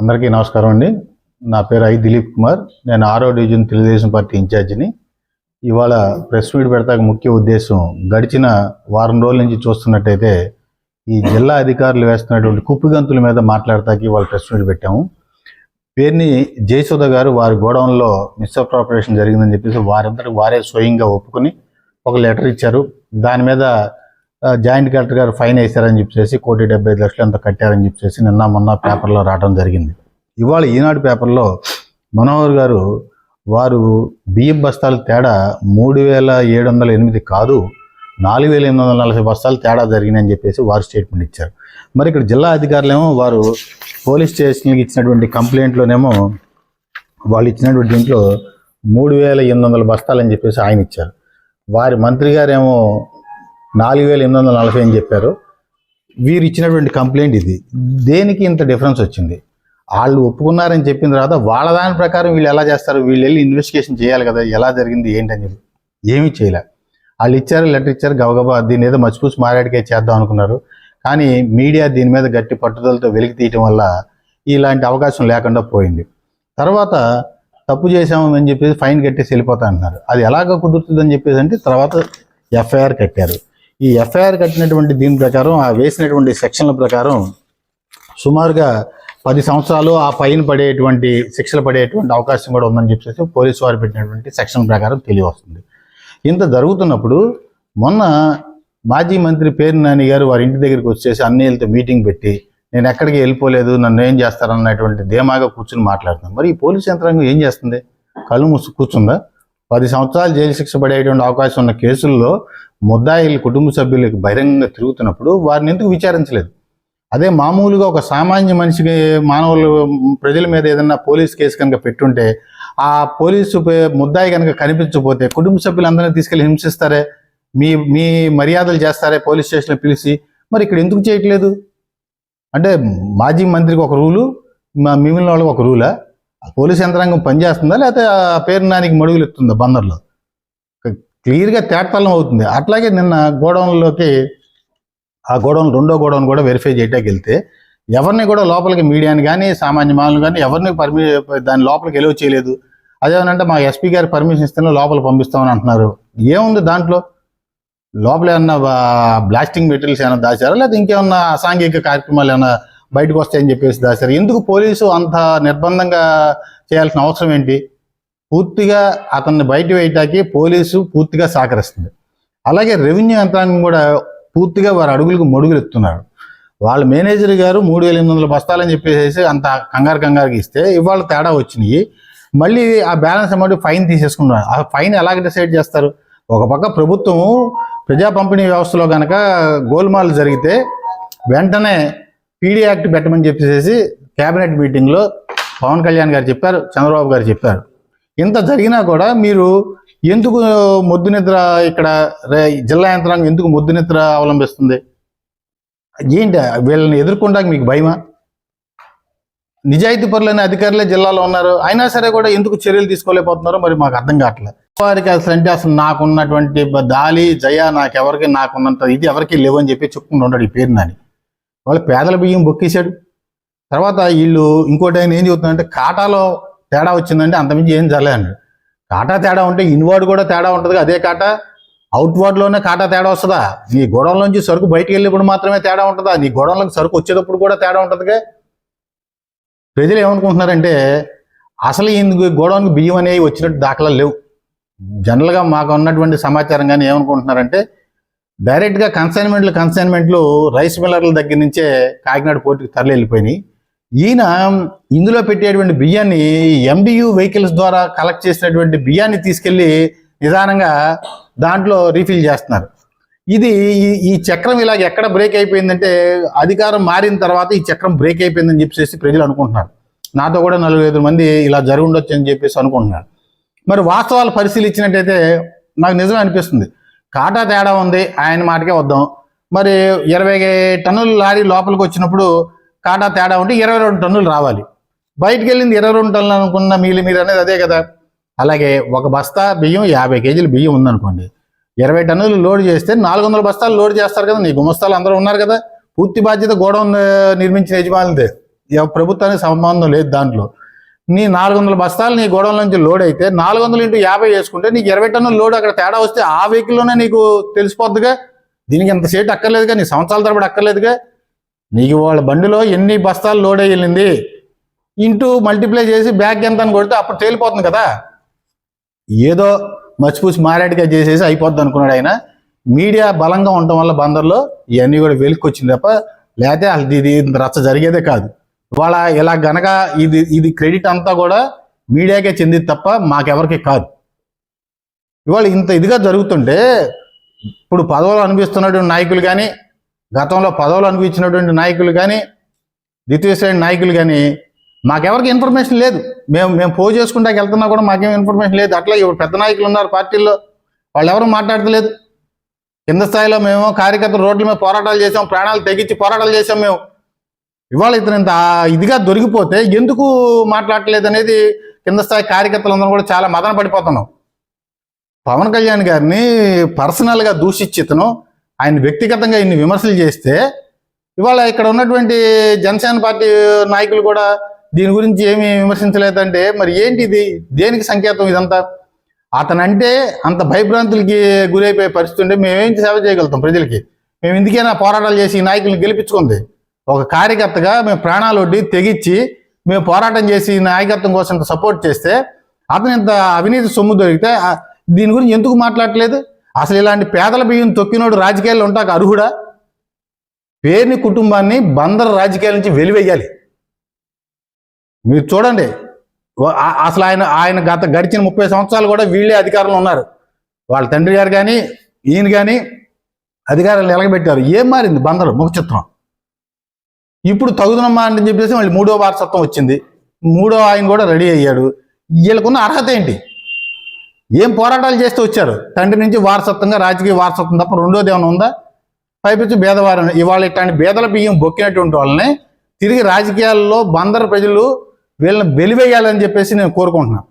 అందరికీ నమస్కారం అండి. నా పేరు ఐ దిలీప్ కుమార్. నేను ఆరో డివిజన్ తెలుగుదేశం పార్టీ ఇన్ఛార్జిని. ఇవాళ ప్రెస్ మీట్ పెడతాక ముఖ్య ఉద్దేశం గడిచిన వారం రోజుల నుంచి చూస్తున్నట్టయితే ఈ జిల్లా అధికారులు వేస్తున్నటువంటి కుప్పిగంతుల మీద మాట్లాడతాకి ఇవాళ ప్రెస్ మీట్ పెట్టాము. పేరుని జయసుధ గారు వారి గోడౌన్లో మిస్అప్రాపరేషన్ జరిగిందని చెప్పేసి వారందరికి వారే స్వయంగా ఒప్పుకొని ఒక లెటర్ ఇచ్చారు. దాని మీద జాయింట్ కలెక్టర్ గారు ఫైన్ వేశారని చెప్పేసి కోటి డెబ్బై ఐదు లక్షలు ఎంత కట్టారని చెప్పేసి నిన్న మొన్న పేపర్లో రావడం జరిగింది. ఇవాళ ఈనాడు పేపర్లో మనోహర్ గారు వారు బియ్యం బస్తాల తేడా మూడు వేల ఏడు వందల ఎనిమిది కాదు నాలుగు వేల ఎనిమిది వందల నలభై బస్తాలు తేడా జరిగినాయని చెప్పేసి వారు స్టేట్మెంట్ ఇచ్చారు. మరి ఇక్కడ జిల్లా అధికారులేమో వారు పోలీస్ స్టేషన్కి ఇచ్చినటువంటి కంప్లైంట్లోనేమో వాళ్ళు ఇచ్చినటువంటి దీంట్లో మూడు వేల ఎనిమిది వందల బస్తాలు అని చెప్పేసి ఆయన ఇచ్చారు. వారి మంత్రి గారేమో నాలుగు వేల ఎనిమిది వందల నలభై అని చెప్పారు. వీరు ఇచ్చినటువంటి కంప్లైంట్ ఇది. దేనికి ఇంత డిఫరెన్స్ వచ్చింది? వాళ్ళు ఒప్పుకున్నారని చెప్పిన తర్వాత వాళ్ళ దాని ప్రకారం వీళ్ళు ఎలా చేస్తారు? వీళ్ళు వెళ్ళి ఇన్వెస్టిగేషన్ చేయాలి కదా ఎలా జరిగింది ఏంటని చెప్పి. ఏమీ చేయలే. వాళ్ళు ఇచ్చారు లెటర్ ఇచ్చారు గబగబా దీని ఏదో మచ్చిపూసి మారాడికే చేద్దాం అనుకున్నారు. కానీ మీడియా దీని మీద గట్టి పట్టుదలతో వెలికి తీయటం వల్ల ఇలాంటి అవకాశం లేకుండా పోయింది. తర్వాత తప్పు చేశాము అని చెప్పేసి ఫైన్ కట్టేసి వెళ్ళిపోతా అంటున్నారు అది ఎలాగ కుదురుతుందని చెప్పేసి అంటే తర్వాత ఎఫ్ఐఆర్ కట్టారు. ఈ ఎఫ్ఐఆర్ కట్టినటువంటి దీని ప్రకారం ఆ వేసినటువంటి సెక్షన్ల ప్రకారం సుమారుగా పది సంవత్సరాలు ఆ పైన పడేటువంటి శిక్షలు పడేటువంటి అవకాశం కూడా ఉందని చెప్పేసి పోలీసు వారు పెట్టినటువంటి సెక్షన్ ప్రకారం తెలియవస్తుంది. ఇంత జరుగుతున్నప్పుడు మొన్న మాజీ మంత్రి పేరు నాని గారు వారి ఇంటి దగ్గరికి వచ్చేసి అన్నయ్యలతో మీటింగ్ పెట్టి నేను ఎక్కడికి వెళ్ళిపోలేదు నన్ను ఏం చేస్తారన్నటువంటి ధీమాగా కూర్చుని మాట్లాడుతున్నాను మరి ఈ పోలీస్ యంత్రాంగం ఏం చేస్తుంది? కళ్ళు మూసు కూర్చుందా? పది సంవత్సరాలు జైలు శిక్ష పడేటువంటి అవకాశం ఉన్న కేసుల్లో ముద్దాయిలు కుటుంబ సభ్యులకు బహిరంగంగా తిరుగుతున్నప్పుడు వారిని ఎందుకు విచారించలేదు? అదే మామూలుగా ఒక సామాన్య మనిషికి మానవులు ప్రజల మీద ఏదైనా పోలీస్ కేసు కనుక పెట్టుంటే ఆ పోలీసు పే- ముద్దాయి కనుక కనిపించకపోతే కుటుంబ సభ్యులందరినీ తీసుకెళ్ళి హింసిస్తారే? మీ మీ మర్యాదలు చేస్తారే పోలీస్ స్టేషన్లో పిలిచి? మరి ఇక్కడ ఎందుకు చేయట్లేదు? అంటే మాజీ మంత్రికి ఒక రూలు మా మిగిలిన వాళ్ళకి ఒక రూలా? పోలీస్ యంత్రాంగం పనిచేస్తుందా లేకపోతే ఆ పేరు నానికి మడుగులు ఎత్తుందా బందర్లో? క్లియర్గా తేటతలం అవుతుంది. అట్లాగే నిన్న గోడౌన్లోకి ఆ గోడౌన్ రెండో గోడౌన్ కూడా వెరిఫై చేయడానికి వెళ్తే ఎవరిని కూడా లోపలికి మీడియాని కానీ సామాన్య మానవులు కానీ ఎవరిని పర్మి దాని లోపలికి ఎలవ్ చేయలేదు. అదేమనంటే మా ఎస్పీ గారి పర్మిషన్ ఇస్తేనే లోపల పంపిస్తామని అంటున్నారు. ఏముంది దాంట్లో? లోపల ఏమన్నా బ్లాస్టింగ్ మెటీరియల్స్ ఏమైనా దాచారా? లేదా ఇంకేమన్నా అసాంఘిక కార్యక్రమాలు ఏమైనా బయటకు వస్తాయని చెప్పేసి దాచారు. ఎందుకు పోలీసు అంత నిర్బంధంగా చేయాల్సిన అవసరం ఏంటి? పూర్తిగా అతన్ని బయట వేయటానికి పోలీసు పూర్తిగా సహకరిస్తుంది. అలాగే రెవెన్యూ యంత్రాంగం కూడా పూర్తిగా వారి అడుగులకు మడుగులు ఎత్తున్నారు వాళ్ళ మేనేజర్ గారు మూడు వేల ఎనిమిది వందల బస్తాలని చెప్పేసి అంత కంగారు కంగారుకి ఇస్తే ఇవాళ తేడా వచ్చినాయి. మళ్ళీ ఆ బ్యాలెన్స్ అమౌంట్ ఫైన్ తీసేసుకున్నారు ఆ ఫైన్ ఎలాగ డిసైడ్ చేస్తారు? ఒక పక్క ప్రభుత్వం ప్రజా పంపిణీ వ్యవస్థలో కనుక గోల్మాల్ జరిగితే వెంటనే పీడీ యాక్ట్ పెట్టమని చెప్పేసి కేబినెట్ మీటింగ్లో పవన్ కళ్యాణ్ గారు చెప్పారు చంద్రబాబు గారు చెప్పారు. ఇంత జరిగినా కూడా మీరు ఎందుకు మొద్దు నిద్ర ఇక్కడ జిల్లా యంత్రాంగం ఎందుకు మొద్దు నిద్ర అవలంబిస్తుంది? ఏంటి వీళ్ళని ఎదుర్కొనడానికి మీకు భయమా? నిజాయితీ పరులైన అధికారులే జిల్లాలో ఉన్నారు. అయినా సరే కూడా ఎందుకు చర్యలు తీసుకోలేకపోతున్నారో మరి మాకు అర్థం కావట్లేదు. వారికి అసలు అంటే అసలు నాకున్నటువంటి దాలి జయ నాకెవరికి నాకున్నంత ఇది ఎవరికి లేవని చెప్పి చెప్పుకుంటూ ఉంటాడు ఈ పేరు నాని. వాళ్ళు పేదల బియ్యం బొక్కేశాడు. తర్వాత వీళ్ళు ఇంకోటి ఆయన ఏం చెబుతున్నారంటే కాటాలో తేడా వచ్చిందంటే అంతమించి ఏం జరలేదండి కాటా తేడా ఉంటే ఇన్వార్డ్ కూడా తేడా ఉంటుంది అదే కాటా? అవుట్వార్డ్లోనే కాటా తేడా వస్తుందా? నీ గొడవలోంచి సరుకు బయటికి వెళ్ళినప్పుడు మాత్రమే తేడా ఉంటుందా? నీ గొడవలకు సరుకు వచ్చేటప్పుడు కూడా తేడా ఉంటుందిగా? ప్రజలు ఏమనుకుంటున్నారంటే అసలు ఈ గోడౌన్కి బియ్యం అనేవి వచ్చినట్టు దాఖలా లేవు. జనరల్గా మాకు ఉన్నటువంటి సమాచారం కానీ ఏమనుకుంటున్నారంటే డైరెక్ట్గా కన్సైన్మెంట్లు కన్సైన్మెంట్లు రైస్ మిల్లర్ల దగ్గర నుంచే కాకినాడ పోర్టుకి తరలి వెళ్ళిపోయినాయి ఈయన ఇందులో పెట్టేటువంటి బియ్యాన్ని ఎంబియు వెహికల్స్ ద్వారా కలెక్ట్ చేసినటువంటి బియ్యాన్ని తీసుకెళ్ళి నిదానంగా దాంట్లో రీఫిల్ చేస్తున్నారు. ఇది ఈ- చక్రం ఇలాగ ఎక్కడ బ్రేక్ అయిపోయిందంటే అధికారం మారిన తర్వాత ఈ చక్రం బ్రేక్ అయిపోయిందని చెప్పేసి ప్రజలు అనుకుంటున్నారు. నాతో కూడా నలుగురు ఐదు మంది ఇలా జరుగుండొచ్చు అని చెప్పేసి అనుకుంటున్నారు. మరి వాస్తవాలు పరిశీలించినట్టయితే నాకు నిజమే అనిపిస్తుంది. కాటా తేడా ఉంది. ఆయన మాటకే వద్దాం. మరి ఇరవై టన్నుల లారీ లోపలికి వచ్చినప్పుడు కాటా తేడా ఉంటే ఇరవై రెండు టన్నులు రావాలి. బయటికి వెళ్ళింది ఇరవై రెండు టన్నులు అనుకున్న మీలు మీరు అనేది అదే కదా. అలాగే ఒక బస్తా బియ్యం యాభై కేజీలు బియ్యం ఉందనుకోండి. ఇరవై టన్నులు లోడ్ చేస్తే నాలుగు వందల బస్తాలు లోడ్ చేస్తారు కదా. నీ గుమస్తాలు అందరూ ఉన్నారు కదా. పూర్తి బాధ్యత గోడౌన్ నిర్మించిన యజమానిదే. ప్రభుత్వానికి సంబంధం లేదు దాంట్లో. నీ నాలుగు వందల బస్తాలు నీ గోడల నుంచి లోడ్ అయితే నాలుగు వందలు ఇంటూ యాభై వేసుకుంటే నీకు ఇరవై టన్నుల లోడ్ అక్కడ తేడా వస్తే ఆ వెహికల్లోనే నీకు తెలిసిపోద్దిగా. దీనికి ఎంత సేటు అక్కర్లేదుగా నీ సంవత్సరాల తరబడి అక్కర్లేదుగా. నీకు వాళ్ళ బండిలో ఎన్ని బస్తాలు లోడ్ అయ్యి వెళ్ళింది ఇంటూ మల్టిప్లై చేసి బ్యాగ్ ఎంత అని కొడితే అప్పుడు తేలిపోతుంది కదా. ఏదో మచ్చిపూసి మారాడిగా చేసేసి అయిపోద్ది అనుకున్నాడు ఆయన. మీడియా బలంగా ఉండటం వల్ల బందర్లో ఇవన్నీ కూడా వెలికొచ్చింది తప్ప లేకపోతే అసలు ఇది రచ్చ జరిగేదే కాదు. ఇవాళ ఇలా గనక ఇది ఇది క్రెడిట్ అంతా కూడా మీడియాకే చెందింది తప్ప మాకెవరికి కాదు. ఇవాళ ఇంత ఇదిగా జరుగుతుంటే ఇప్పుడు పదవులు అనిపిస్తున్నటువంటి నాయకులు కానీ గతంలో పదవులు అనిపించినటువంటి నాయకులు కానీ ద్వితీయ శ్రేణి నాయకులు కానీ మాకెవరికి ఇన్ఫర్మేషన్ లేదు. మేము మేము పోజ్ చేసుకుంటాకి వెళ్తున్నా కూడా మాకేం ఇన్ఫర్మేషన్ లేదు. అట్లా ఇప్పుడు పెద్ద నాయకులు ఉన్నారు పార్టీల్లో వాళ్ళు ఎవరు మాట్లాడతలేదు. కింద స్థాయిలో మేము కార్యకర్తలు రోడ్ల మీద పోరాటాలు చేసాం ప్రాణాలు తెగించి పోరాటాలు చేసాం మేము. ఇవాళ ఇతను ఇంత ఇదిగా దొరికిపోతే ఎందుకు మాట్లాడట్లేదు అనేది కింద స్థాయి కార్యకర్తలందరూ కూడా చాలా మదన పడిపోతున్నాం. పవన్ కళ్యాణ్ గారిని పర్సనల్గా దూషించి ఇతను ఆయన వ్యక్తిగతంగా ఇన్ని విమర్శలు చేస్తే ఇవాళ ఇక్కడ ఉన్నటువంటి జనసేన పార్టీ నాయకులు కూడా దీని గురించి ఏమి విమర్శించలేదంటే మరి ఏంటి ఇది? దేనికి సంకేతం ఇదంతా? అతనంటే అంత భయభ్రాంతులకి గురైపోయే పరిస్థితి ఉంటే మేమేం సేవ చేయగలుగుతాం ప్రజలకి? మేము ఇందుకైనా పోరాటాలు చేసి ఈ గెలిపించుకుంది? ఒక కార్యకర్తగా మేము ప్రాణాలు ఒడ్డి తెగించి మేము పోరాటం చేసి నాయకత్వం కోసం ఇంత సపోర్ట్ చేస్తే అతను ఇంత అవినీతి సొమ్ము దొరికితే దీని గురించి ఎందుకు మాట్లాడట్లేదు? అసలు ఇలాంటి పేదల బియ్యం తొక్కినోడు రాజకీయాల్లో ఉంటాక అర్హుడా? పేరుని కుటుంబాన్ని బందర్ రాజకీయాల నుంచి వెలివేయాలి. మీరు చూడండి అసలు ఆయన ఆయన గత గడిచిన ముప్పై సంవత్సరాలు కూడా వీళ్ళే అధికారంలో ఉన్నారు. వాళ్ళ తండ్రి గారు కానీ ఈయన కానీ అధికారాలు నిలగబెట్టారు. ఏం మారింది బందరు ముఖ చిత్రం ఇప్పుడు తగుదనమ్మా అని చెప్పేసి మళ్ళీ మూడో వారసత్వం వచ్చింది. మూడో ఆయన కూడా రెడీ అయ్యాడు. వీళ్ళకున్న అర్హత ఏంటి? ఏం పోరాటాలు చేస్తూ వచ్చారు? తండ్రి నుంచి వారసత్వంగా రాజకీయ వారసత్వం తప్ప రెండోది ఏమైనా ఉందా? పైపించి భేదవారం ఇవాళ ఇట్లాంటి భేదల బియ్యం బొక్కినటువంటి వాళ్ళని తిరిగి రాజకీయాల్లో బందరు ప్రజలు వీళ్ళని వెలివేయాలని చెప్పేసి నేను కోరుకుంటున్నాను